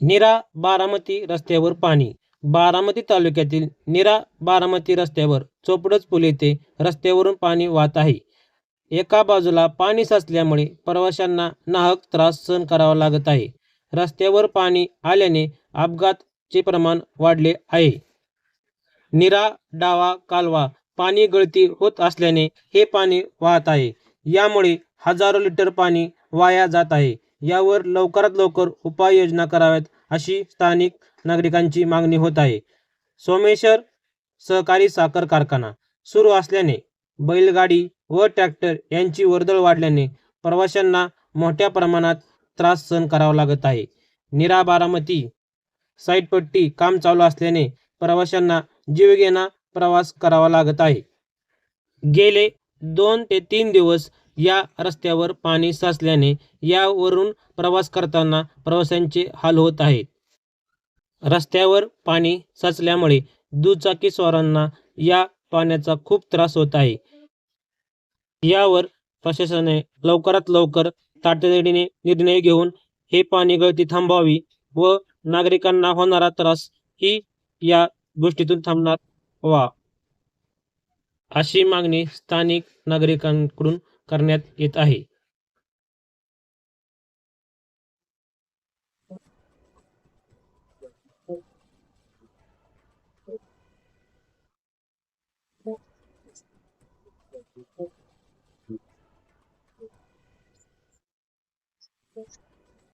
निरा बारामती रस्त्यावर पाणी. बारामती तालुक्यातील निरा बारामती रस्त्यावर चोपडच पूल येथे रस्त्यावरून पाणी वाहत आहे. एका बाजूला पाणी साचल्यामुळे प्रवाशांना नाहक त्रास सहन करावा लागत आहे. रस्त्यावर पाणी आल्याने अपघातचे प्रमाण वाढले आहे. निरा डावा कालवा पाणी गळती होत असल्याने हे पाणी वाहत आहे. यामुळे हजारो लिटर पाणी वाया जात आहे. यावर लवकरात लवकर उपाययोजना कराव्यात अशी स्थानिक नागरिकांची मागणी होत आहे. सोमेश्वर सहकारी साखर कारखाना सुरू असल्याने बैलगाडी व ट्रॅक्टर यांची वर्दळ वाढल्याने प्रवाशांना मोठ्या प्रमाणात त्रास सहन करावा लागत आहे. निरा बारामती साईडपट्टी काम चालू असल्याने प्रवाशांना जीवघेणा प्रवास करावा लागत आहे. गेले दोन ते तीन दिवस या रस्त्यावर पाणी साचल्याने यावरून प्रवास करताना प्रवाशांचे हाल होत आहेत. रस्त्यावर पाणी साचल्यामुळे दुचाकीस्वारांना या पाण्याचा खूप त्रास होत आहे. यावर प्रशासनाने लवकरात लवकर तातडीने निर्णय घेऊन हे पाणी गळती थांबवावी व नागरिकांना होणारा त्रास ही या गोष्टीतून थांबणार व्हा अशी मागणी स्थानिक नागरिकांकडून करण्यात येत आहे